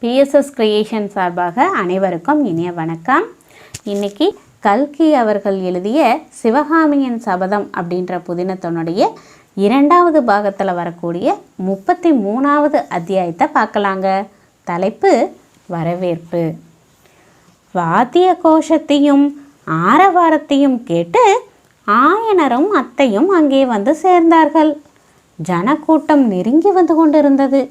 BSS creation சார்பாக அனைவருக்கும் இனிய வணக்கம். இன்னைக்கு கல்கி அவர்கள் எழுதிய சிவகாமியின் சபதம் அப்படின்ற புதினத்தினுடைய இரண்டாவது பாகத்தில் வரக்கூடிய முப்பத்தி மூணாவது அத்தியாயத்தை பார்க்கலாங்க. தலைப்பு வரவேற்பு. வாத்திய கோஷத்தையும் ஆரவாரத்தையும் கேட்டு ஆயனரும் அத்தையும் அங்கே வந்து சேர்ந்தார்கள். ஜனக்கூட்டம் நெருங்கி வந்து கொண்டிருந்தது.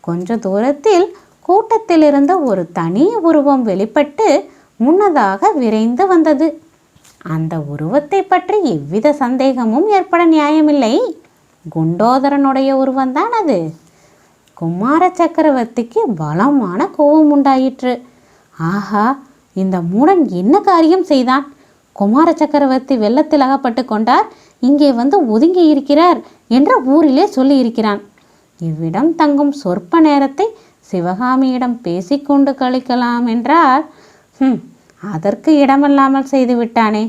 கொஞ்ச தூரத்தில் கூட்டத்திலிருந்து ஒரு தனி உருவம் வெளிப்பட்டு முன்னதாக விரைந்து வந்தது. அந்த உருவத்தை பற்றி எவ்வித சந்தேகமும் ஏற்பட நியாயமில்லை. குண்டோதரனுடைய உருவம்தான் அது. குமார சக்கரவர்த்திக்கு பலமான கோபம் உண்டாயிற்று. ஆஹா இந்த மூடன் என்ன காரியம் செய்தான்? குமார சக்கரவர்த்தி வெள்ளத்தில் அகப்பட்டு கொண்டார். இங்கே வந்து ஒதுங்கி இருக்கிறார் என்று ஊரிலே சொல்லியிருக்கிறான். இவ்விடம் தங்கும் சொற்ப நேரத்தை சிவகாமியிடம் பேசிக்கொண்டு கழிக்கலாம் என்றால் ஹம், அதற்கு இடமில்லாமல் செய்து விட்டானே.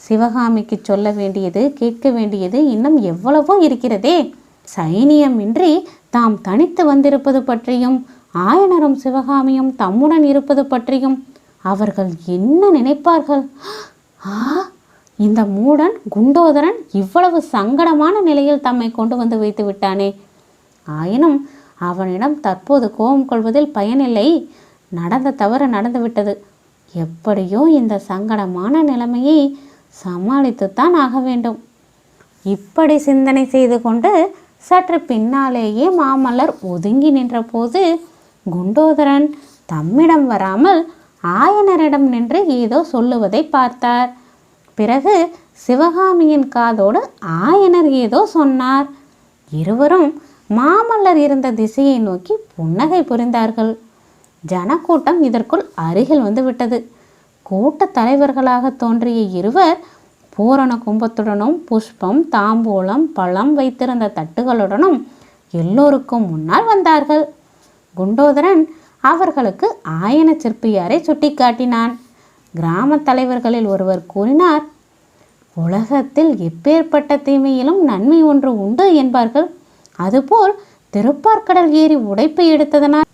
சிவகாமிக்கு சொல்ல வேண்டியது கேட்க வேண்டியது இன்னும் எவ்வளவோ இருக்கிறதே. சைனியமின்றி தாம் தனித்து வந்திருப்பது பற்றியும் ஆயனரும் சிவகாமியும் தம்முடன் இருப்பது பற்றியும் அவர்கள் என்ன நினைப்பார்கள்? ஆ இந்த மூடன் குண்டோதரன் இவ்வளவு சங்கடமான நிலையில் தம்மை கொண்டு வந்து வைத்து விட்டானே. ஆயினும் அவனிடம் தற்போது கோபம் கொள்வதில் பயனில்லை. நடந்த தவறு நடந்துவிட்டது. எப்படியோ இந்த சங்கடமான நிலைமையை சமாளித்துத்தான் ஆக வேண்டும். இப்படி சிந்தனை செய்து கொண்டு சற்று பின்னாலேயே மாமல்லர் ஒதுங்கி நின்றபோது குண்டோதரன் தம்மிடம் வராமல் ஆயனரிடம் நின்று ஏதோ சொல்லுவதை பார்த்தார். பிறகு சிவகாமியின் காதோடு ஆயனர் ஏதோ சொன்னார். இருவரும் மாமல்லர் இருந்த திசையை நோக்கி புன்னகை புரிந்தார்கள். ஜனக்கூட்டம் இதற்குள் அருகில் வந்து விட்டது கூட்டத் தலைவர்களாக தோன்றிய இருவர் பூரண கும்பத்துடனும் புஷ்பம் தாம்பூலம் பழம் வைத்திருந்த தட்டுகளுடனும் எல்லோருக்கும் முன்னால் வந்தார்கள். குண்டோதரன் அவர்களுக்கு ஆயன சிற்பியாரை சுட்டிக்காட்டினான். கிராமத் தலைவர்களில் ஒருவர் கூறினார் உலகத்தில் எப்பேற்பட்ட தீமையிலும் நன்மை ஒன்று உண்டு என்பார்கள். அதுபோல் திருப்பார்கடல் ஏறி உடைப்பு எடுத்ததனால்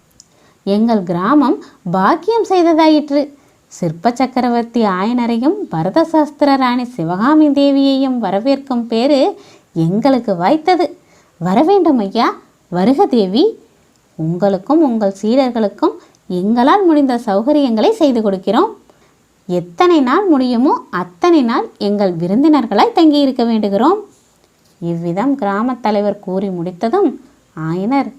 எங்கள் கிராமம் பாக்கியம் செய்ததாயிற்று. சிற்ப சக்கரவர்த்தி ஆயனரையும் பரத சாஸ்திர ராணி சிவகாமி தேவியையும் வரவேற்கும் பேரு எங்களுக்கு வாய்த்தது. வரவேண்டும் ஐயா வருக தேவி. உங்களுக்கும் உங்கள் சீடர்களுக்கும் எங்களால் முடிந்த சௌகரியங்களை செய்து கொடுக்கிறோம். எத்தனை நாள் முடியுமோ அத்தனை நாள் எங்கள் விருந்தினர்களாய் தங்கியிருக்க வேண்டுகிறோம். இவ்விதம் கிராமத் தலைவர் கூறி முடித்ததும் ஆயனர்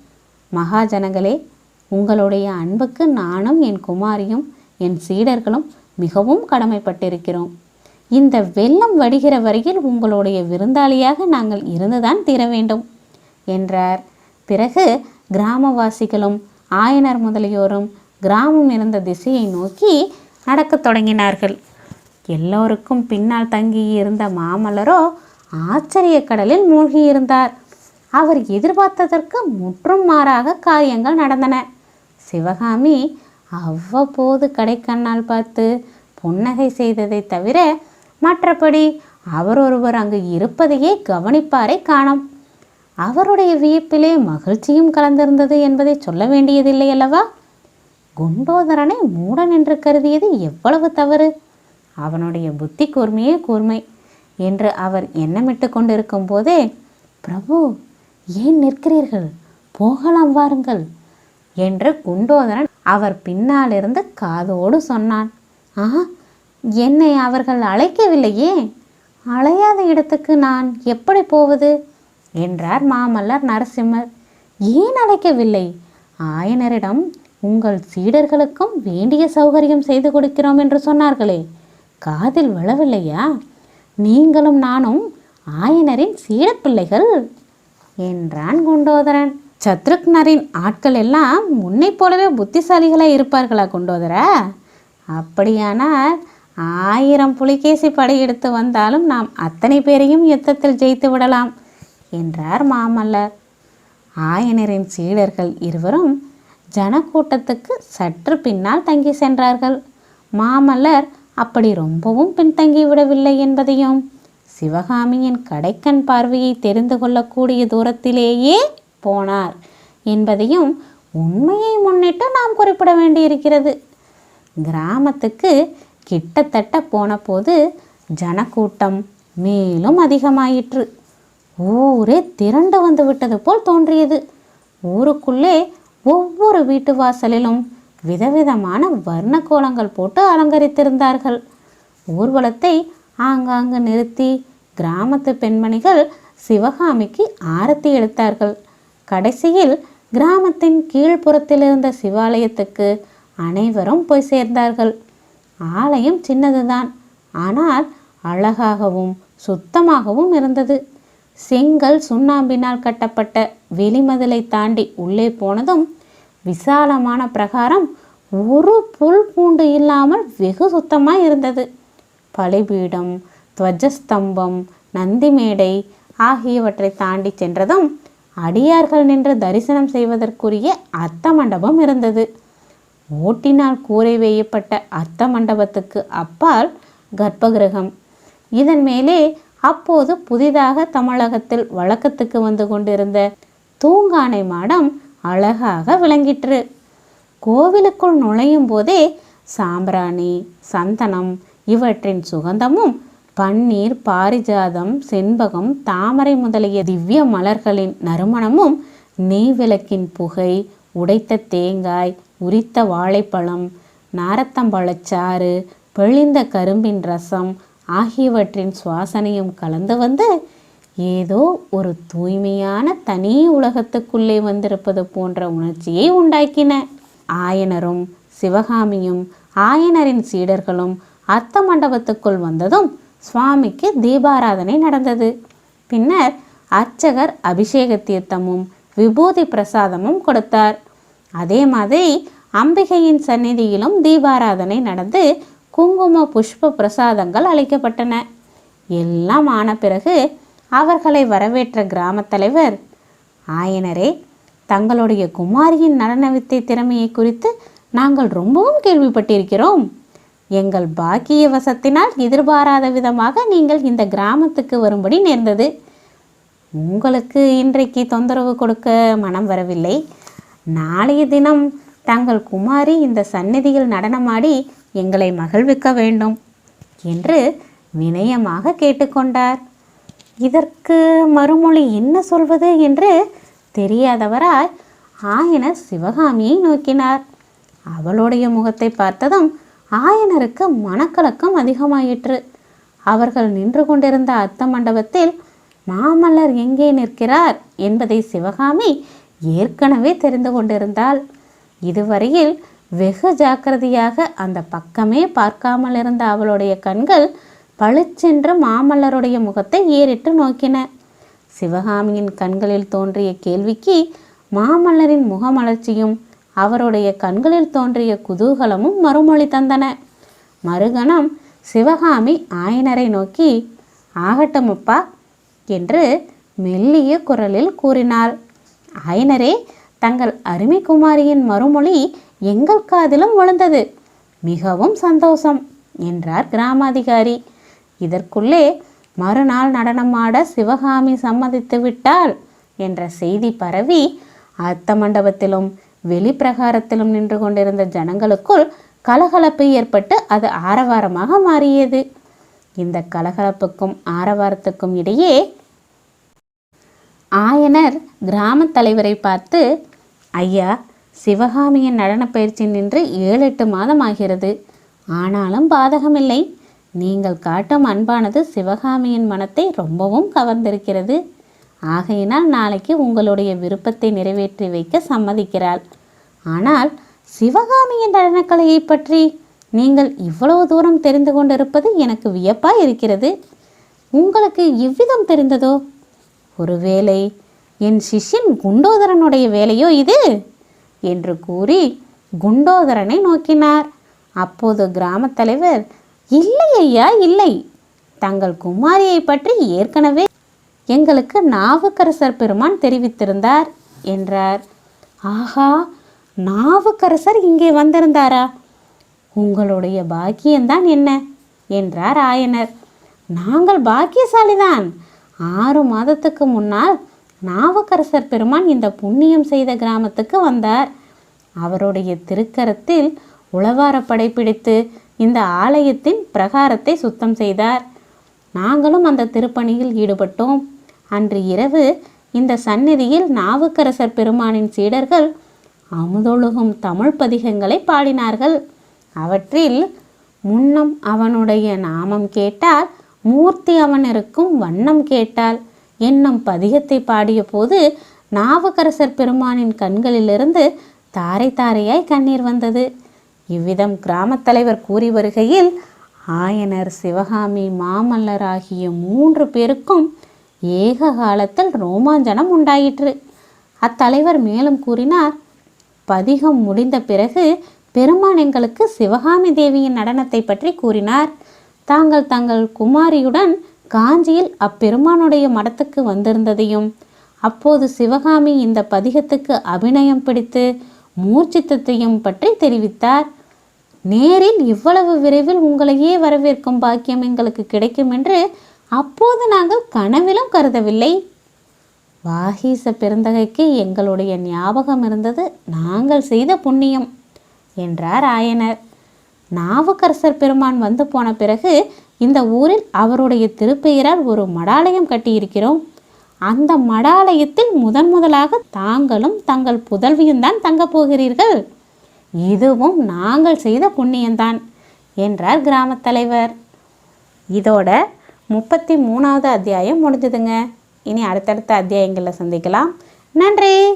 மகாஜனங்களே உங்களுடைய அன்புக்கு நானும் என் குமாரியும் என் சீடர்களும் மிகவும் கடமைப்பட்டிருக்கிறோம். இந்த வெள்ளம் வடிகிற வரையில் உங்களுடைய விருந்தாளியாக நாங்கள் இருந்துதான் தீர வேண்டும் என்றார். பிறகு கிராமவாசிகளும் ஆயனர் முதலியோரும் கிராமம் இருந்த திசையை நோக்கி நடக்கத் தொடங்கினார்கள். எல்லோருக்கும் பின்னால் தங்கியிருந்த மாமல்லரோ ஆச்சரிய கடலில் மூழ்கியிருந்தார். அவர் எதிர்பார்த்ததற்கு முற்றும் மாறாக காரியங்கள் நடந்தன. சிவகாமி அவ்வப்போது கடைக்கண்ணால் பார்த்து புன்னகை செய்ததை தவிர மற்றபடி அவர் ஒருவர் அங்கு இருப்பதையே கவனிப்பாரை காணோம். அவருடைய வியப்பிலே மகிழ்ச்சியும் கலந்திருந்தது என்பதை சொல்ல வேண்டியதில்லை அல்லவா? குண்டோதரனை மூடன் என்று கருதியது எவ்வளவு தவறு. அவனுடைய புத்தி கூர்மையே கூர்மை. என்று அவர் எண்ணமிட்டு கொண்டிருக்கும் போதே பிரபு ஏன் நிற்கிறீர்கள்? போகலாம் வாருங்கள் என்று குண்டோதரன் அவர் பின்னாலிருந்து காதோடு சொன்னான். ஆ என்னை அவர்கள் அழைக்கவில்லையே? அழையாத இடத்துக்கு நான் எப்படி போவது? என்றார் மாமல்லர் நரசிம்மர். ஏன் அழைக்கவில்லை? ஆயனரிடம் உங்கள் சீடர்களுக்கும் வேண்டிய சௌகரியம் செய்து கொடுக்கிறோம் என்று சொன்னார்களே. காதில் விழவில்லையா? நீங்களும் நானும் ஆயனரின் சீடப்பிள்ளைகள் என்றான் குண்டோதரன். சத்ருக்னரின் ஆட்கள் எல்லாம் முன்னைப் போலவே புத்திசாலிகளாக இருப்பார்களா குண்டோதர? அப்படியானால் ஆயிரம் புலிகேசி படையெடுத்து வந்தாலும் நாம் அத்தனை பேரையும் யுத்தத்தில் ஜெயித்து விடலாம் என்றார் மாமல்லர். ஆயனரின் சீடர்கள் இருவரும் ஜனக்கூட்டத்துக்கு சற்று பின்னால் தங்கி சென்றார்கள். மாமல்லர் அப்படி ரொம்பவும் பின்தங்கி விடவில்லை என்பதையும் சிவகாமியின் கடைக்கண் பார்வையை தெரிந்து கொள்ளக்கூடிய தூரத்திலேயே போனார் என்பதையும் உண்மையை முன்னிட்டு நாம் குறிப்பிட வேண்டியிருக்கிறது. கிராமத்துக்கு கிட்டத்தட்ட போன போது ஜனக்கூட்டம் மேலும் அதிகமாயிற்று. ஊரே திரண்டு வந்து விட்டது போல் தோன்றியது. ஊருக்குள்ளே ஒவ்வொரு வீட்டு வாசலிலும் விதவிதமான வர்ண கோலங்கள் போட்டு அலங்கரித்திருந்தார்கள். ஊர்வலத்தை ஆங்காங்கு நிறுத்தி கிராமத்து பெண்மணிகள் சிவகாமிக்கு ஆரத்தி எடுத்தார்கள். கடைசியில் கிராமத்தின் கீழ்ப்புறத்தில் இருந்த சிவாலயத்துக்கு அனைவரும் போய் சேர்ந்தார்கள். ஆலயம் சின்னதுதான். ஆனால் அழகாகவும் சுத்தமாகவும் இருந்தது. செங்கல் சுண்ணாம்பினால் கட்டப்பட்ட வெளிமதிலை தாண்டி உள்ளே போனதும் விசாலமான பிரகாரம் ஒரு புல் பூண்டு இல்லாமல் வெகு சுத்தமாக இருந்தது. பலிபீடம் துவஜஸ்தம்பம் நந்தி மேடை ஆகியவற்றை தாண்டி சென்றதும் அடியார்கள் நின்று தரிசனம் செய்வதற்குரிய அர்த்த மண்டபம் இருந்தது. ஓட்டினால் கூரை வேயப்பட்ட அர்த்த மண்டபத்துக்கு அப்பால் கர்ப்பகிரகம். இதன் மேலே அப்போது புதிதாக தமிழகத்தில் வழக்கத்துக்கு வந்து கொண்டிருந்த தூங்கானை மாடம் அழகாக விளங்கிற்று. கோவிலுக்குள் நுழையும் போதே சாம்பிராணி சந்தனம் இவற்றின் சுகந்தமும் பன்னீர் பாரிஜாதம் செண்பகம் தாமரை முதலிய திவ்ய மலர்களின் நறுமணமும் நெய்விளக்கின் புகை உடைத்த தேங்காய் உரித்த வாழைப்பழம் நாரத்தம்பழச்சாறு பெழிந்த கரும்பின் ரசம் ஆகியவற்றின் சுவாசனையும் கலந்து வந்து ஏதோ ஒரு தூய்மையான தனி உலகத்துக்குள்ளே வந்திருப்பது போன்ற உணர்ச்சியை உண்டாக்கின. ஆயனரும் சிவகாமியும் ஆயனரின் சீடர்களும் அர்த்த மண்டபத்துக்குள் வந்ததும் சுவாமிக்கு தீபாராதனை நடந்தது. பின்னர் அர்ச்சகர் அபிஷேக தீர்த்தமும் விபூதி பிரசாதமும் கொடுத்தார். அதே மாதிரி அம்பிகையின் சந்நிதியிலும் தீபாராதனை நடந்து குங்கும புஷ்ப பிரசாதங்கள் அளிக்கப்பட்டன. எல்லாம் ஆன பிறகு அவர்களை வரவேற்ற கிராமத் தலைவர் ஆயனரே தங்களுடைய குமாரியின் நடன வித்தை திறமையை குறித்து நாங்கள் ரொம்பவும் கேள்விப்பட்டிருக்கிறோம். எங்கள் பாக்கிய வசத்தினால் எதிர்பாராத விதமாக நீங்கள் இந்த கிராமத்துக்கு வரும்படி நேர்ந்தது. உங்களுக்கு இன்றைக்கு தொந்தரவு கொடுக்க மனம் வரவில்லை. நாளைய தினம் தங்கள் குமாரி இந்த சந்நிதியில் நடனமாடி எங்களை மகிழ்விக்க வேண்டும் என்று வினயமாக கேட்டுக்கொண்டார். இதற்கு மறுமொழி என்ன சொல்வது என்று தெரியாதவராய் ஆயனர் சிவகாமியை நோக்கினார். அவளுடைய முகத்தை பார்த்ததும் ஆயனருக்கு மனக்கலக்கம் அதிகமாயிற்று. அவர்கள் நின்று கொண்டிருந்த அத்த மண்டபத்தில் மாமல்லர் எங்கே நிற்கிறார் என்பதை சிவகாமி ஏற்கனவே தெரிந்து கொண்டிருந்தாள். இதுவரையில் வெகு ஜாக்கிரதையாக அந்த பக்கமே பார்க்காமல் இருந்த அவளுடைய கண்கள் பளிச்சென்று மாமல்லருடைய முகத்தை ஏறிட்டு நோக்கின. சிவகாமியின் கண்களில் தோன்றிய கேள்விக்கு மாமல்லரின் முகமலர்ச்சியும் அவருடைய கண்களில் தோன்றிய குதூகலமும் மறுமொழி தந்தன. மறுகணம் சிவகாமி ஆயனரை நோக்கி ஆகட்டுமப்பா என்று மெல்லிய குரலில் கூறினார் ஆயனரே தங்கள் அருமை குமாரியின் மறுமொழி எங்கள் காதிலும் விழுந்தது. மிகவும் சந்தோஷம் என்றார் கிராமாதிகாரி. இதற்குள்ளே மறுநாள் நடனமாட சிவகாமி சம்மதித்து விட்டாள் என்ற செய்தி பரவி அர்த்த மண்டபத்திலும் வெளிப்பிரகாரத்திலும் நின்று கொண்டிருந்த ஜனங்களுக்குள் கலகலப்பு ஏற்பட்டு அது ஆரவாரமாக மாறியது. இந்த கலகலப்புக்கும் ஆரவாரத்துக்கும் இடையே ஆயனர் கிராமத் தலைவரை பார்த்து ஐயா சிவகாமியின் நடனப் பயிற்சி நின்று ஏழு எட்டு மாதம் ஆகிறது. ஆனாலும் பாதகமில்லை. நீங்கள் காட்டும் அன்பானது சிவகாமியின் மனத்தை ரொம்பவும் கவர்ந்திருக்கிறது. ஆகையினால் நாளைக்கு உங்களுடைய விருப்பத்தை நிறைவேற்றி வைக்க சம்மதிக்கிறாள். ஆனால் சிவகாமியின் நடனக்கலையை பற்றி நீங்கள் இவ்வளவு தூரம் தெரிந்து கொண்டிருப்பது எனக்கு வியப்பாக இருக்கிறது. உங்களுக்கு இவ்விதம் தெரிந்ததோ? ஒருவேளை என் சிஷ்யன் குண்டோதரனுடைய வேலையோ இது? என்று கூறி குண்டோதரனை நோக்கினார். அப்போது கிராமத் தலைவர் இல்லை ஐயா இல்லை. தங்கள் குமாரியை பற்றி ஏற்கனவே எங்களுக்கு நாவுக்கரசர் பெருமான் தெரிவித்திருந்தார் என்றார். ஆஹா நாவுக்கரசர் இங்கே வந்திருந்தாரா? உங்களுடைய பாக்கியம்தான் என்ன? என்றார் ஆயனர். நாங்கள் பாக்கியசாலிதான். ஆறு மாதத்துக்கு முன்னால் நாவுக்கரசர் பெருமான் இந்த புண்ணியம் செய்த கிராமத்துக்கு வந்தார். அவருடைய திருக்கரத்தில் உளவார படைப்பிடித்து இந்த ஆலயத்தின் பிரகாரத்தை சுத்தம் செய்தார். நாங்களும் அந்த திருப்பணியில் ஈடுபட்டோம். அன்று இரவு இந்த சந்நிதியில் நாவுக்கரசர் பெருமானின் சீடர்கள் அமுதொழுகும் தமிழ் பதிகங்களை பாடினார்கள். அவற்றில் முன்னம் அவனுடைய நாமம் கேட்டால் மூர்த்தி அவனிருக்கும் வண்ணம் கேட்டால் என்னும் பதிகத்தை பாடிய போது நாவுக்கரசர் பெருமானின் கண்களிலிருந்து தாரை தாரையாய் கண்ணீர் வந்தது. இவ்விதம் கிராமத் தலைவர் கூறி வருகையில் ஆயனர் சிவகாமி மாமல்லர் ஆகிய மூன்று பேருக்கும் ஏக காலத்தில் ரோமாஞ்சனம் உண்டாயிற்று. அத்தலைவர் மேலும் கூறினார் பதிகம் முடிந்த பிறகு பெருமான் எங்களுக்கு சிவகாமி தேவியின் நடனத்தை பற்றி கூறினார். தாங்கள் தங்கள் குமாரியுடன் காஞ்சியில் அப்பெருமானுடைய மடத்துக்கு வந்திருந்ததையும் அப்போது சிவகாமி இந்த பதிகத்துக்கு அபிநயம் பிடித்து மூர்ச்சித்தத்தையும் பற்றி தெரிவித்தார். நேரில் இவ்வளவு விரைவில் உங்களையே வரவேற்கும் பாக்கியம் எங்களுக்கு கிடைக்கும் என்று அப்போது நாங்கள் கனவிலும் கருதவில்லை. வாகீச பெருந்தகைக்கு எங்களுடைய ஞாபகம் இருந்தது. நாங்கள் செய்த புண்ணியம் என்றார் ஆயனர். நாவுக்கரசர் பெருமான் வந்து போன பிறகு இந்த ஊரில் அவருடைய திருப்பெயரால் ஒரு மடாலயம் கட்டியிருக்கிறோம். அந்த மடாலயத்தில் முதன் முதலாக தாங்களும் தங்கள் புதல்வியும் தான் தங்கப் போகிறீர்கள். இதுவும் நாங்கள் செய்த புண்ணியம்தான் என்றார் கிராமத் தலைவர். இதோட முப்பத்தி மூணாவது அத்தியாயம் முடிஞ்சதுங்க. இனி அடுத்தடுத்த அத்தியாயங்களில் சந்திக்கலாம். நன்றி!